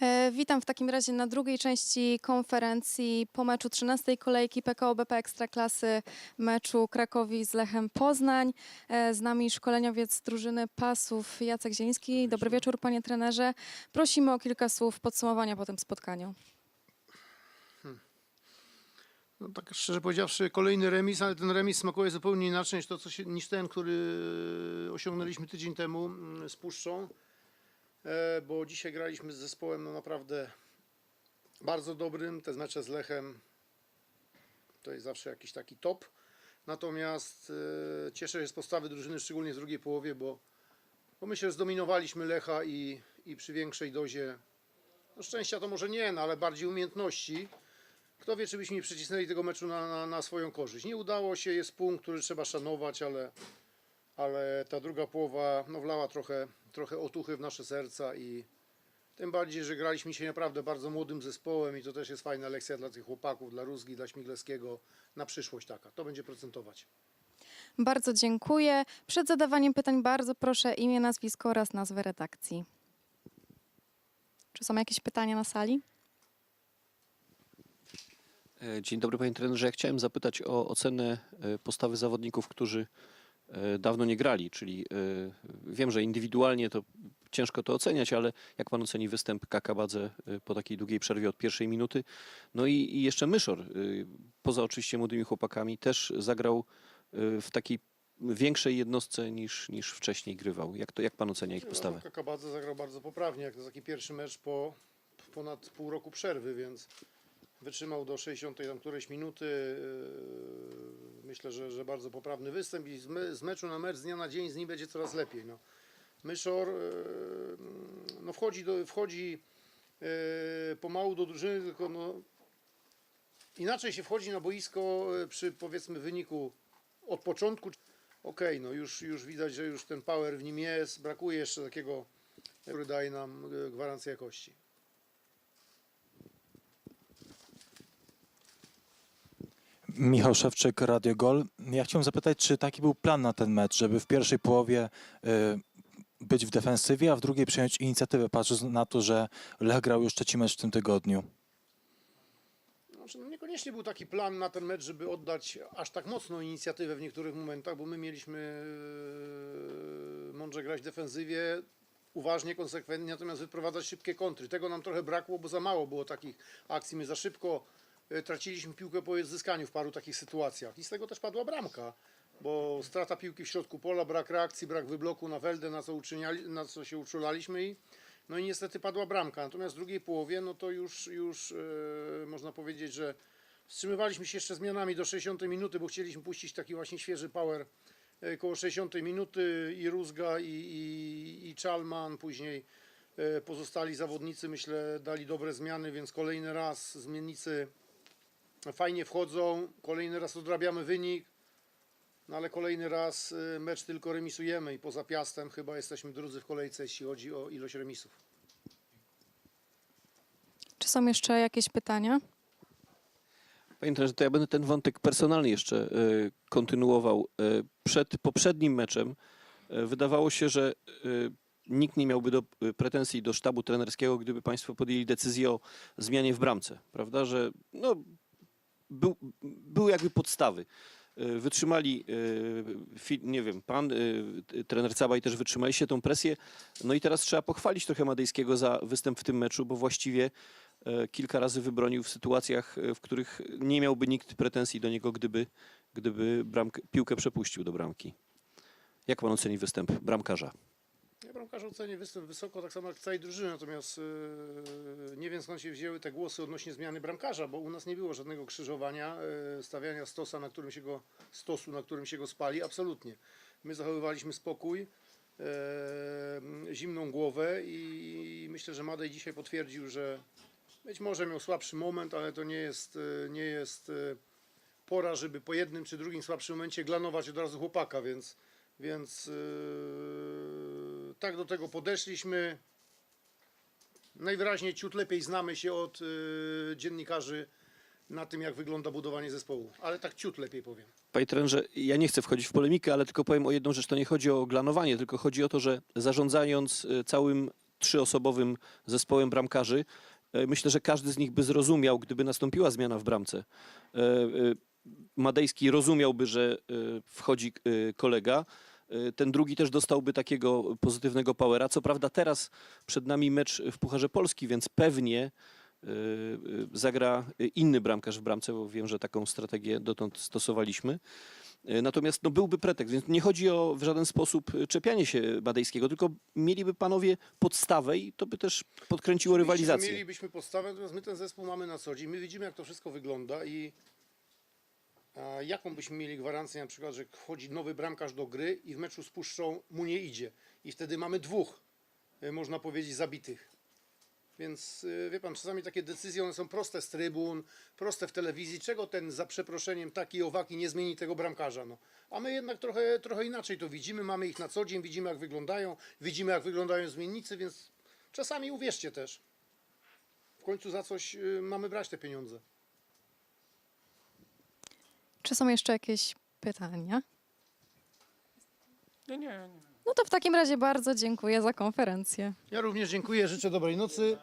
E, Witam w takim razie na drugiej części konferencji po meczu 13 kolejki PKO BP Ekstraklasy, meczu Krakowi z Lechem Poznań. E, Z nami szkoleniowiec drużyny pasów Jacek Zieliński. Dobry wieczór panie trenerze. Prosimy o kilka słów podsumowania po tym spotkaniu. No tak szczerze powiedziawszy, kolejny remis, ale ten remis smakuje zupełnie inaczej niż, to, się, niż ten, który osiągnęliśmy tydzień temu mm, z Puszczą, bo dzisiaj graliśmy z zespołem no naprawdę bardzo dobrym. Te mecze z Lechem to jest zawsze jakiś taki top. Natomiast e, cieszę się z postawy drużyny, szczególnie w drugiej połowie, bo, bo myślę, że zdominowaliśmy Lecha i, i przy większej dozie, no szczęścia to może nie, no, ale bardziej umiejętności. Kto wie, czy byśmy nie przycisnęli tego meczu na, na, na swoją korzyść. Nie udało się, jest punkt, który trzeba szanować, ale, ale ta druga połowa no, wlała trochę, trochę otuchy w nasze serca i tym bardziej, że graliśmy dzisiaj naprawdę bardzo młodym zespołem i to też jest fajna lekcja dla tych chłopaków, dla Rózgi, dla Śmiglewskiego na przyszłość taka. To będzie procentować. Bardzo dziękuję. Przed zadawaniem pytań bardzo proszę imię, nazwisko oraz nazwę redakcji. Czy są jakieś pytania na sali? E, Dzień dobry panie trenerze. Ja chciałem zapytać o ocenę e, postawy zawodników, którzy dawno nie grali, czyli e, wiem, że indywidualnie to ciężko to oceniać, ale jak pan oceni występ Kakabadze e, po takiej długiej przerwie od pierwszej minuty? No i, i jeszcze Myszor, e, poza oczywiście młodymi chłopakami, też zagrał e, w takiej większej jednostce niż, niż wcześniej grywał. Jak, to, jak pan ocenia ich postawę? Kakabadze zagrał bardzo poprawnie, jak to taki pierwszy mecz po ponad pół roku przerwy, więc wytrzymał do 60 tam którejś minuty. Yy, Myślę, że, że bardzo poprawny występ i z, me, z meczu na mecz, z dnia na dzień z nim będzie coraz lepiej. No. Myszor yy, no wchodzi, do, wchodzi yy, pomału do drużyny, tylko no, inaczej się wchodzi na boisko przy powiedzmy wyniku od początku. Okej, no już, już widać, że już ten power w nim jest, brakuje jeszcze takiego, który daje nam gwarancję jakości. Michał Szewczyk, Radio Gol. Ja chciałem zapytać, czy taki był plan na ten mecz, żeby w pierwszej połowie y, być w defensywie, a w drugiej przejąć inicjatywę, patrząc na to, że Lech grał już trzeci mecz w tym tygodniu. Znaczy, no niekoniecznie był taki plan na ten mecz, żeby oddać aż tak mocno inicjatywę w niektórych momentach, bo my mieliśmy yy, mądrze grać w defensywie, uważnie, konsekwentnie, natomiast wyprowadzać szybkie kontry. Tego nam trochę brakło, bo za mało było takich akcji. My za szybko traciliśmy piłkę po odzyskaniu w paru takich sytuacjach i z tego też padła bramka, bo strata piłki w środku pola, brak reakcji, brak wybloku na Weldę, na co, uczyniali, na co się uczulaliśmy i no i niestety padła bramka. Natomiast w drugiej połowie, no to już, już yy, można powiedzieć, że wstrzymywaliśmy się jeszcze zmianami do 60 minuty, bo chcieliśmy puścić taki właśnie świeży power yy, koło 60 minuty i Rózga i, i, i Czalman, później pozostali zawodnicy myślę dali dobre zmiany, więc kolejny raz zmiennicy fajnie wchodzą, kolejny raz odrabiamy wynik, no ale kolejny raz y, mecz tylko remisujemy i poza Piastem chyba jesteśmy drudzy w kolejce, jeśli chodzi o ilość remisów. Czy są jeszcze jakieś pytania? Panie trenerze, to ja będę ten wątek personalny jeszcze e, kontynuował. E, Przed poprzednim meczem wydawało się, że nikt nie miałby do, pretensji do sztabu trenerskiego, gdyby Państwo podjęli decyzję o zmianie w bramce, prawda, że no, był, były jakby podstawy. E, Wytrzymali, e, nie wiem, pan, e, trener Cabaj też wytrzymaliście tą presję. No i teraz trzeba pochwalić trochę Madejskiego za występ w tym meczu, bo właściwie kilka razy wybronił w sytuacjach, w których nie miałby nikt pretensji do niego, gdyby, gdyby bramkę, piłkę przepuścił do bramki. Jak pan oceni występ bramkarza? Ja bramkarza ocenię występ wysoko, tak samo jak całej drużyny, natomiast yy, nie wiem skąd się wzięły te głosy odnośnie zmiany bramkarza, bo u nas nie było żadnego krzyżowania, yy, stawiania stosa, na którym się go, stosu, na którym się go spali, absolutnie. My zachowywaliśmy spokój, yy, zimną głowę i myślę, że Madej dzisiaj potwierdził, że być może miał słabszy moment, ale to nie jest, yy, nie jest yy, pora, żeby po jednym czy drugim słabszym momencie glanować od razu chłopaka, więc więc yy, tak do tego podeszliśmy. Najwyraźniej ciut lepiej znamy się od yy, dziennikarzy na tym, jak wygląda budowanie zespołu. Ale tak ciut lepiej powiem. Panie trenerze, ja nie chcę wchodzić w polemikę, ale tylko powiem o jedną rzecz. To nie chodzi o glanowanie, tylko chodzi o to, że zarządzając e, całym trzyosobowym zespołem bramkarzy. E, Myślę, że każdy z nich by zrozumiał, gdyby nastąpiła zmiana w bramce. E, Madejski rozumiałby, że wchodzi kolega. E, Ten drugi też dostałby takiego pozytywnego powera. Co prawda teraz przed nami mecz w Pucharze Polski, więc pewnie e, e, zagra inny bramkarz w bramce, bo wiem, że taką strategię dotąd stosowaliśmy. Natomiast no, byłby pretekst, więc nie chodzi o w żaden sposób czepianie się Badejskiego, tylko mieliby panowie podstawę i to by też podkręciło rywalizację. Mielibyśmy podstawę, natomiast my ten zespół mamy na co dzień. My widzimy, jak to wszystko wygląda i jaką byśmy mieli gwarancję na przykład, że wchodzi nowy bramkarz do gry i w meczu z Puszczą mu nie idzie. I wtedy mamy dwóch, e, można powiedzieć, zabitych. Więc e, wie pan, czasami takie decyzje, one są proste z trybun, proste w telewizji. Czego ten, za przeproszeniem, taki owaki nie zmieni tego bramkarza? No. A my jednak trochę, trochę inaczej to widzimy. Mamy ich na co dzień, widzimy jak wyglądają, widzimy jak wyglądają zmiennicy, więc czasami uwierzcie też. W końcu za coś y, mamy brać te pieniądze. Czy są jeszcze jakieś pytania? Nie, nie, nie. No to w takim razie bardzo dziękuję za konferencję. Ja również dziękuję, życzę dobrej nocy.